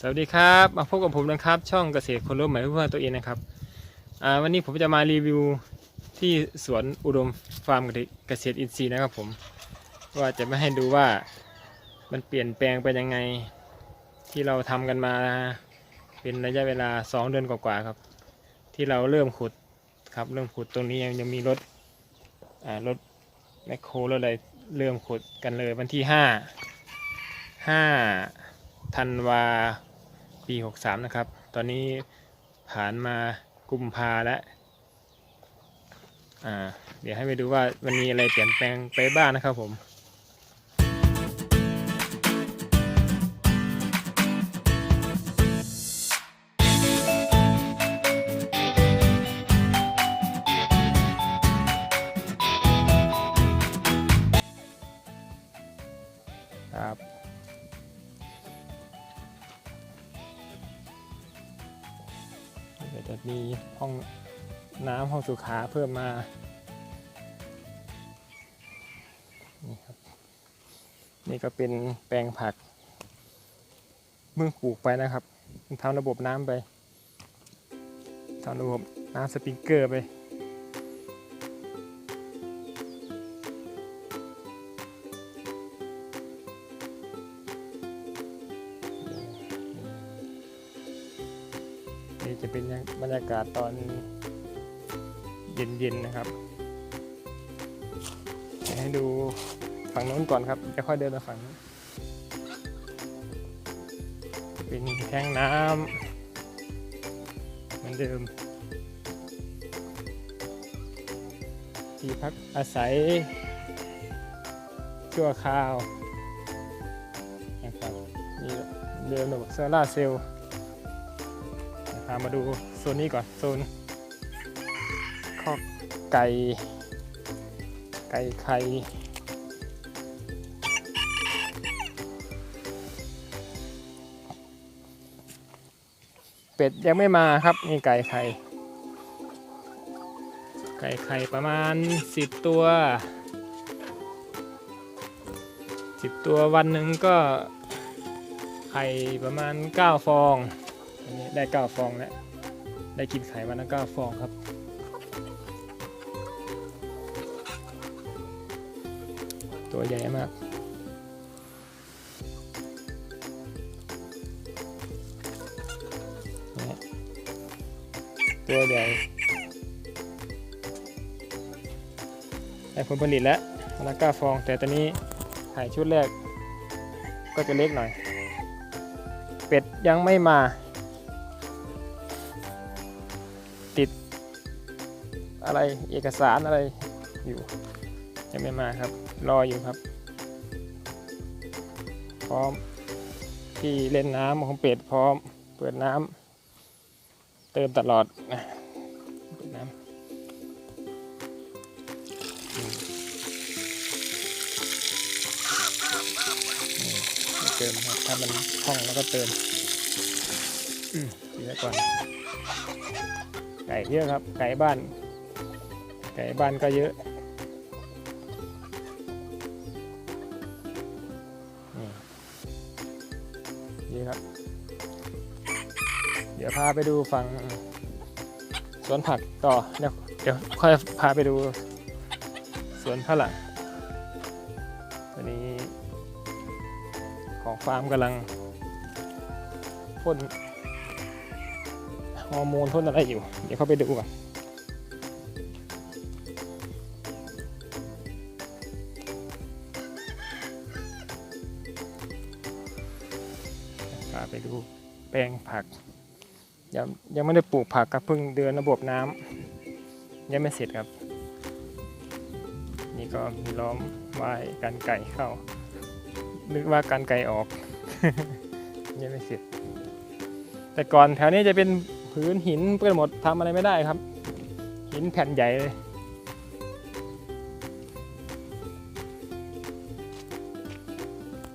สวัสดีครับมาพบกับผมนะครับ ช่องเกษตรคนร่วมใหม่เพื่อตัวเองนะครับวันนี้ผมจะมารีวิวที่สวนอุดมฟาร์มเกษตรอินทรีย์นะครับผมว่าจะไม่ให้ดูว่ามันเปลี่ยนแปลงไปยังไงที่เราทำกันมาเป็นระยะเวลา 2 เดือนกว่าๆครับ ที่เราเริ่มขุดครับเริ่มขุดตรงนี้ยังยังมีรถรถแมคโครรถอะไรเริ่มขุดกันเลยวันที่ 5 5ธันวา ปี 63 นะครับ ตอนนี้ผ่านมากุมภาแล้วอ่าเดี๋ยวให้ไปดูว่ามันมีอะไรเปลี่ยนแปลงไปบ้างนะครับผม หาเพิ่มมานี่ครับนี่ก็เป็นแปลงผักเพิ่งปลูกไปนะครับทำระบบน้ำไปทำระบบน้ำสปริงเกอร์ไปนี่จะเป็นบรรยากาศตอน เย็นๆนะครับให้ดูฝั่งโน้นก่อนครับจะค่อยเดินมาฝั่งนี้เป็นแท้งน้ำเหมือนเดิม ที่พักอาศัย ชั่วคราวนะครับนี่เดิมระบบโซล่าเซลล์พามาดูโซนนี้ก่อนโซน ไก่ ไก่ไข่เป็ดยังไม่มาครับนี่ไก่ไข่ ไก่ไข่ประมาณ10ตัว10ตัววันหนึ่งก็ไข่ประมาณ 9 ฟอง อันนี้ได้ 9 ฟองแล้ว ได้กินไข่มาแล้ว9ฟองครับ ตัวใหญ่มากตัวใหญ่ได้ผลผลิตแล้วมาแล้ว9ฟอง แต่ตอนนี้ไข่ชุดแรกก็จะเล็กหน่อย เป็ดยังไม่มา ติดอะไรเอกสารอะไรอยู่ยังไม่มาครับ รออยู่ครับ พร้อมที่เล่นน้ำของเป็ดพร้อม เปิดน้ำเติมตลอดนะเปิดน้ำเติมครับถ้ามันคล่องแล้วก็เติมอืมเดี๋ยวก่อนไก่เยอะครับ ไก่บ้าน ไก่บ้านก็เยอะ ดี๋ยวพาไปดูฝั่งสวนผักต่อเดี๋ยวเดี๋ยวค่อยพาไปดู สวนฝรั่งตอนนี้ของฟาร์มกำลังพ่นฮอร์โมนพ่นอะไรอยู่ เดี๋ยวเข้าไปดูก่อนพาไปดูแปลงผัก ยังยังไม่ได้ปลูกผักครับเพิ่งเดือนระบบน้ำยังไม่เสร็จครับ นี่ก็มีล้อมไว้กันไก่เข้า นึกว่ากันไก่ออกยังไม่เสร็จ แต่ก่อนแถวนี้จะเป็นพื้นหินเปื้อนหมดทำอะไรไม่ได้ครับ หินแผ่นใหญ่เลย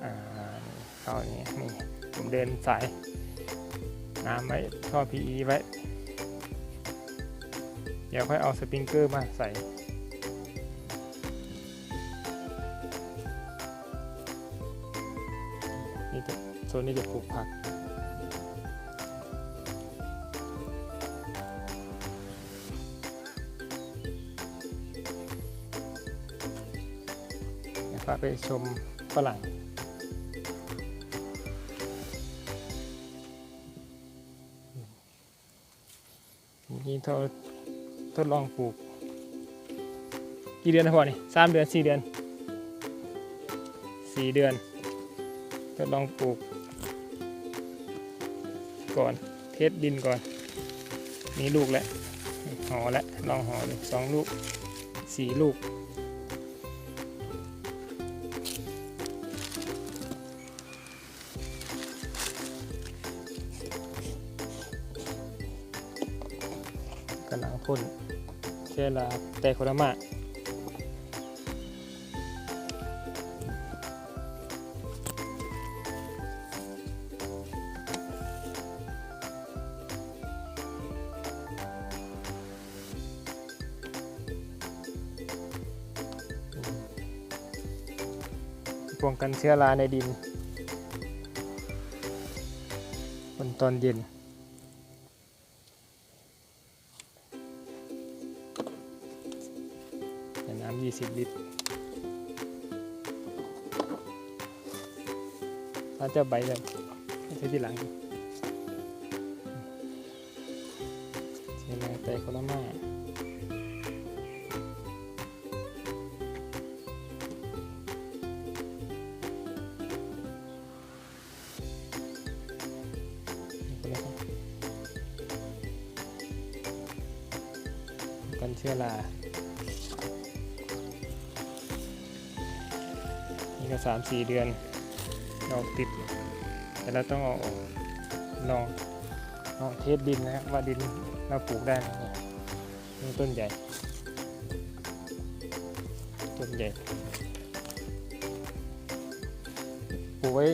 อ่าเข้านี่นี่ผมเดินสาย น้ำไว้ท่อ PE ไว้ เดี๋ยวค่อยเอาสปริงเกอร์มาใส่นี่จะโซนนี้จะปลูกผักพาไปชมฝรั่ง ทดทดลองปลูก กี่เดือนนะพ่อนี่สามเดือนสี่เดือนสี่เดือน ทดลองปลูก ก่อนเทสดินก่อน มีลูกแล้วห่อแล้วลองห่อดูสองลูกสี่ลูก เชื้อราแต่โครมาป้องกันเชื้อราในดินบนตอนเย็น น้ำ20ลิตรถ้าจะใบเลยใช่ทีหลังใช่ไหมแต่คนละมากันเชื้อรา ก็สามสี่เดือนดอกติด แต่เราต้องเอาลองลองเทสดินนะครับว่าดินเราปลูกได้ไหมต้นใหญ่ ต้นใหญ่ปลูกไว้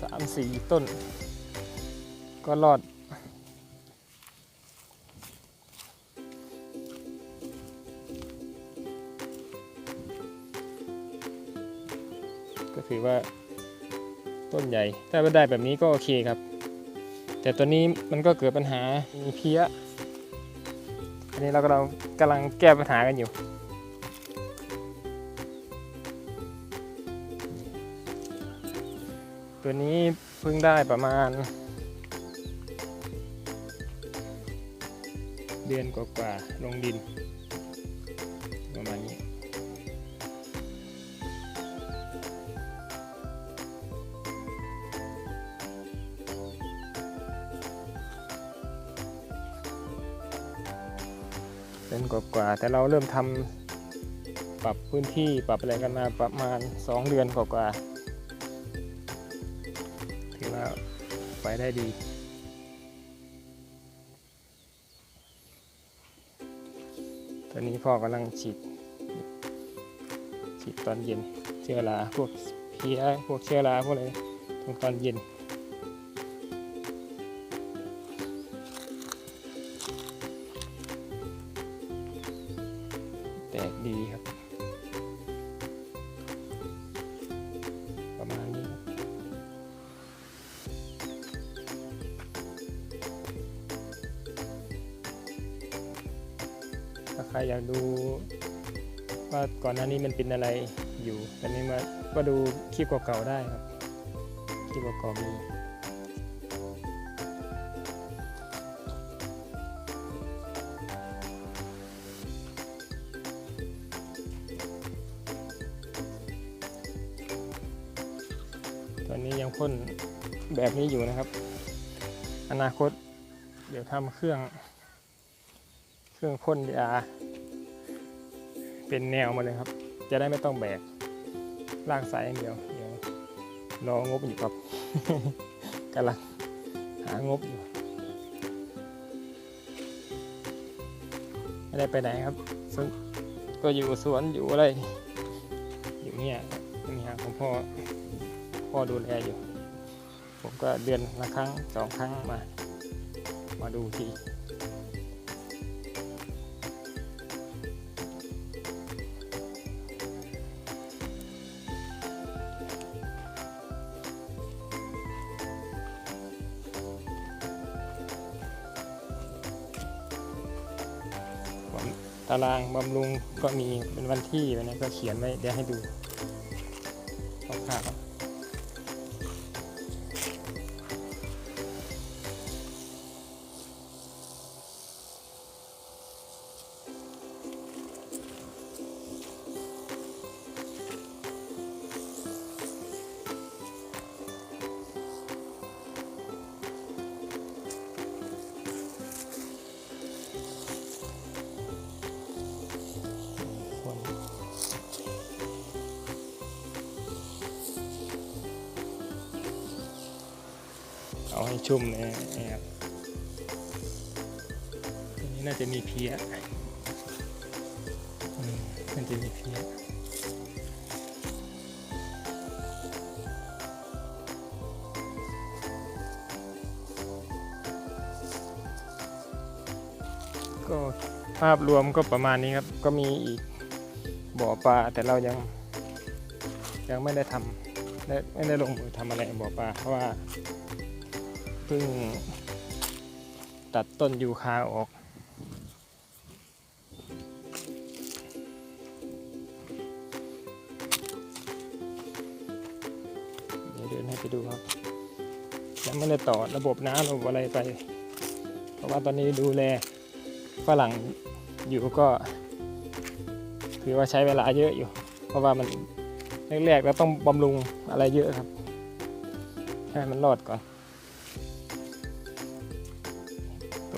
สามสี่ต้น ก็รอด ก็ถือว่าต้นใหญ่ ถ้าไม่ได้แบบนี้ก็โอเคครับ แต่ตัวนี้มันก็เกิดปัญหามีเพี้ยอันนี้เรากำลังกำลังแก้ปัญหากันอยู่ ตัวนี้เพิ่งได้ประมาณ เดือนกว่าๆลงดิน นกว่าๆแต่เราเริ่มทำปรับพื้นที่ปรับอะไรกันมาประมาณ 2 เดือนกว่าๆถือว่าไปได้ดีตอนนี้พ่อกำลังฉีดฉีดตอนเย็นเชื้อราพวกเพี้ยพวกเชื้อราพวกอะไรตรงตอนเย็น ก่อนหน้านี้มันเป็นอะไรอยู่ตอนนี้มาก็ดูคลิปเก่าๆได้ครับคลิปเก่าๆมีตอนนี้ยังพ่นแบบนี้อยู่นะครับ อนาคตเดี๋ยวทำเครื่อง เครื่องพ่นยา เป็นแนวมาเลยครับ จะได้ไม่ต้องแบกลากสายอย่างเดียวเดี๋ยวรองบอยู่ครับกำลังหางบอยู่ไม่ได้ไปไหนครับสวนก็อยู่สวนอยู่อะไร อยู่เนี่ยครับนี่ฮะของพ่อพ่อดูแลอยู่ ผมก็เดือนละครั้งสองครั้งมา มาดูทีารางบำรุงก็มีเป็นวันที่วันนี้ก็เขียนไว้เดี๋ยวให้ดูคร่าวๆ ให้ชุ่มนะครับตัวนี้น่าจะมีเพี้ยน่าจะมีเพี้ยก็ภาพรวมก็ประมาณนี้ครับ ก็มีอีกบ่อปลาแต่เรายังยังไม่ได้ทำไม่ได้ลงมือทำอะไรบ่อปลาเพราะว่า เพิ่งตัดต้นยูคาออกเดี๋ยวเดินให้ไปดูครับยังไม่ได้ต่อระบบน้ำระบบอะไรไป เพราะว่าตอนนี้ดูแลฝรั่งอยู่ก็ถือว่าใช้เวลาเยอะอยู่ เพราะว่ามันแรกๆเราต้องบำรุงอะไรเยอะครับ ให้มันรอดก่อน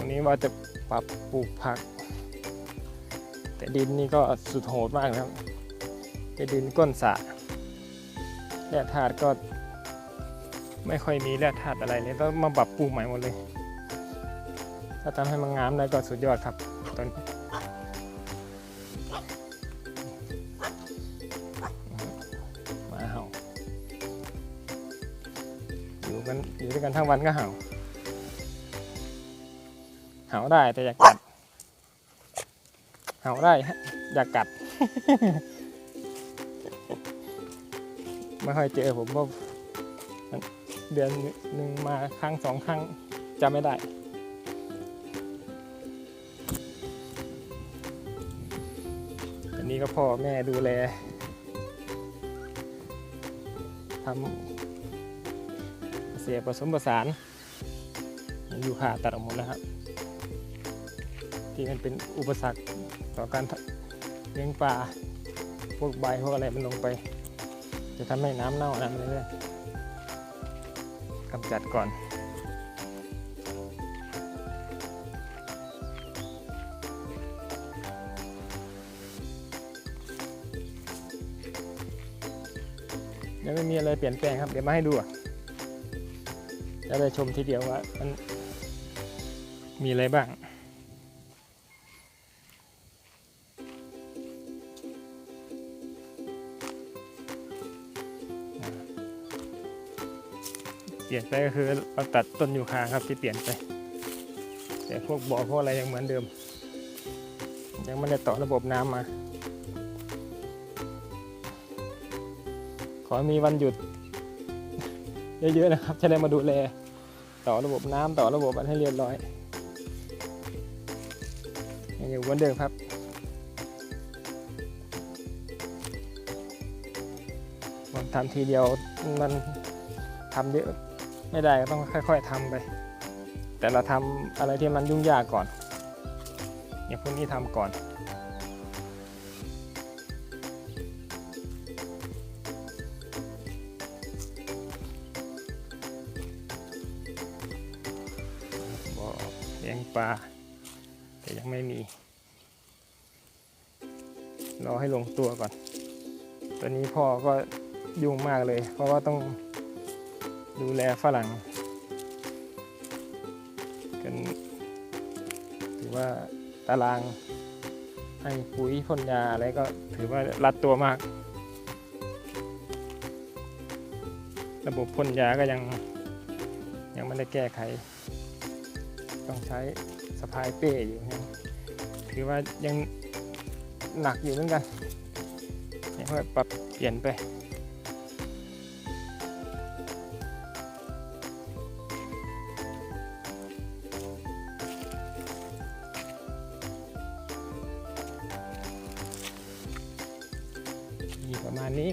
รงนี้ว่าจะปรับปลูกผัก แต่ดินนี่ก็สุดโหดมากนะครับเป็นดินก้นสะแร่ธาตุก็ไม่ค่อยมีแร่ธาตุอะไรเลยต้องมาปรับปรุงใหม่หมดเลย ถ้าทำให้มันงามได้ก็สุดยอดครับตอนมาเห่าอยู่กันอยู่ด้วยกันทั้งวันก็เห่า เห่าได้แต่อยากกัดเห่าได้ฮะอยากกัด ไม่ค่อยเจอผมว่าเดือนหนึ่งมาครั้งสองครั้งจำไม่ได้อันนี้ก็พ่อแม่ดูแลทำเกษตรผสมผสาน อยู่ขาตัดออกหมดแล้วครับ ที่มันเป็นอุปสรรคต่อการเลี้ยงปลาพวกใบพวกอะไรมันลงไป จะทำให้น้ำเน่าน้ำอะไรเลยกำจัดก่อนเดี๋ยวไม่มีอะไรเปลี่ยนแปลงครับ เดี๋ยวมาให้ดูจะได้ชมทีเดียวว่ามันมีอะไรบ้าง เปลี่ยนไปก็คือเราตัดต้นยูคาครับที่เปลี่ยนไป แต่พวกบ่อพวกอะไรยังเหมือนเดิม ยังไม่ได้ต่อระบบน้ำมา ขอมีวันหยุด เยอะๆนะครับ จะได้มาดูแล ต่อระบบน้ำต่อระบบอันให้เรียบร้อยยังอยู่เหมือนเดิมครับมันทำทีเดียวมันทำเยอะ ไม่ได้ก็ต้องค่อย ๆทำไป แต่เราทำอะไรที่มันยุ่งยากก่อน อย่างพวกนี้ทำก่อนบอเลี้ยงปลาแต่ยังไม่มี รอให้ลงตัวก่อน ตอนนี้พ่อก็ยุ่งมากเลย เพราะว่าต้อง ดูแลฝรั่งกันถือว่าตารางให้ปุ๋ยพ่นยาอะไรก็ถือว่ารัดตัวมาก ระบบพ่นยาก็ยังยังไม่ได้แก้ไข ต้องใช้สะพายเป้อยู่ยังถือว่ายังหนักอยู่เหมือนกันยังค่อยปรับเปลี่ยนไป มีประมาณนี้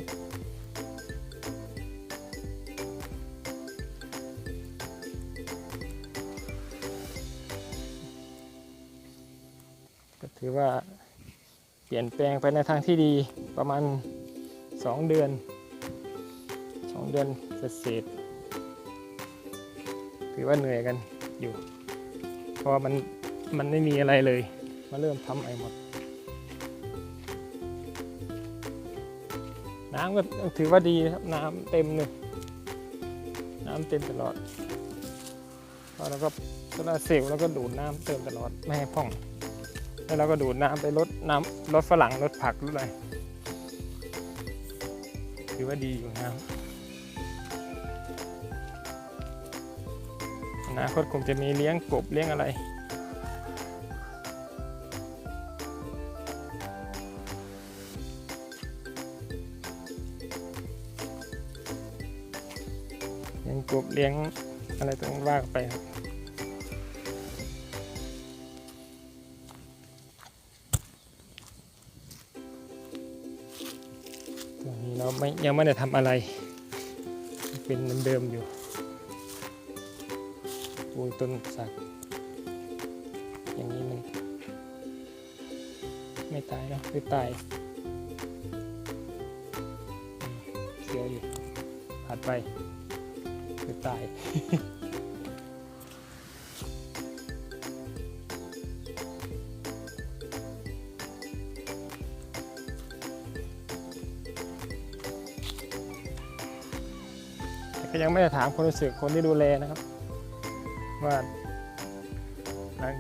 ก็ถือว่าเปลี่ยนแปลงไปในทางที่ดีประมาณ 2 เดือน 2 เดือนเสร็จถือว่าเหนื่อยกันอยู่ เพราะมันมันไม่มีอะไรเลย มาเริ่มทำไอหมด น้ำก็ถือว่าดีนะครับน้ำเต็มเลยน้ำเต็มตลอดแล้วก็โซลาเซลล์แล้วก็ดูดน้ำเติมตลอดไม่ให้พ่อง แล้วเราก็ดูดน้ำไปลดน้ำลดฝรั่งลดผักลดอะไรถือว่าดีอยู่น้ำอนาคตคงจะมีเลี้ยงกบเลี้ยงอะไร กบเลี้ยงอะไรต้องว่ากไปครับตรงนี้เราไม่ยังไม่ได้ทำอะไร เป็นเดิมอยู่ปูต้นสัก อย่างนี้มัน ไม่ตายเนอะหรือตายเสียอยู่ผัดไปือตาย แต่ก็ยังไม่ได้ถามคนรู้สึกคนที่ดูแลนะครับ ว่าหลัง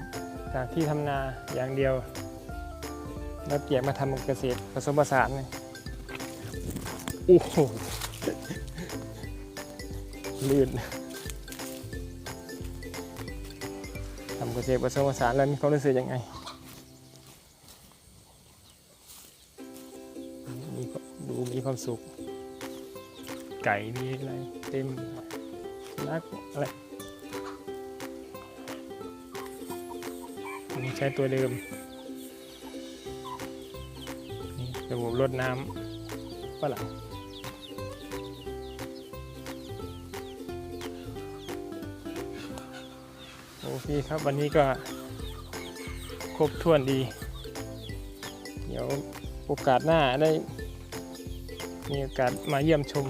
จากที่ทำนาอย่างเดียว แล้วเกี่ยมาทำเกษตรผสมผสานเนี่ยโอ้โห ลื่นทำเกษตรผสมผสานแล้วมีความรู้สึกยังไงมีดูมีความสุข ไก่มีอะไรเต็มนัขอะไรนี่ใช้ตัวเดิมระบบรดน้ำฝรั่ง อเคครับวันนี้ก็ครบถ้วนดี เดี๋ยวโอกาสหน้าได้ มีโอกาสมาเยี่ยมชม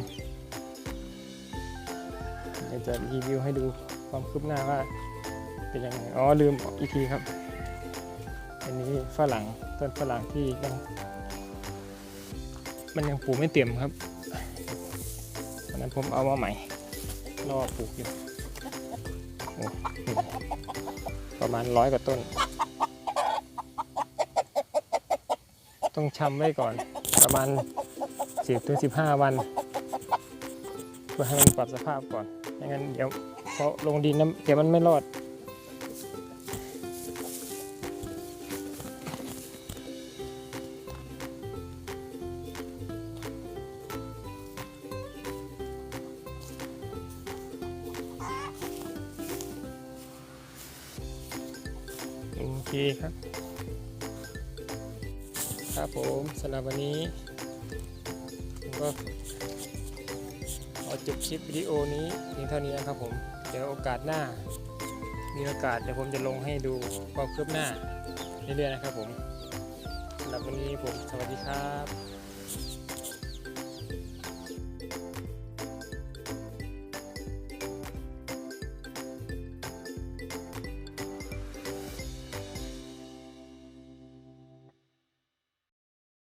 เดี๋ยวจะรีวิวให้ดูความคืบหน้าว่าเป็นยังไงอ๋อลืมอีกทีครับ อันนี้ฝรั่งต้นฝรั่งที่ยังมันยังปลูกไม่เต็มครับวันนั้นผมเอามาใหม่รอปลูกอยู่ ประมาณร้อยกว่าต้น ต้องชำไว้ก่อน ประมาณ10ถึง15วัน เพื่อให้มันปรับสภาพก่อนไม่งั้นเดี๋ยวพอลงดินน้ำเดี๋ยวมันไม่รอด โอเคครับ ครับผมสำหรับวันนี้ผมก็ขอจบคลิปวิดีโอนี้เพียงเท่านี้นะครับผม เดี๋ยวโอกาสหน้า มีโอกาสเดี๋ยวผมจะลงให้ดูความคืบหน้าเรื่อยๆนะครับผมสำหรับวันนี้ผมสวัสดีครับ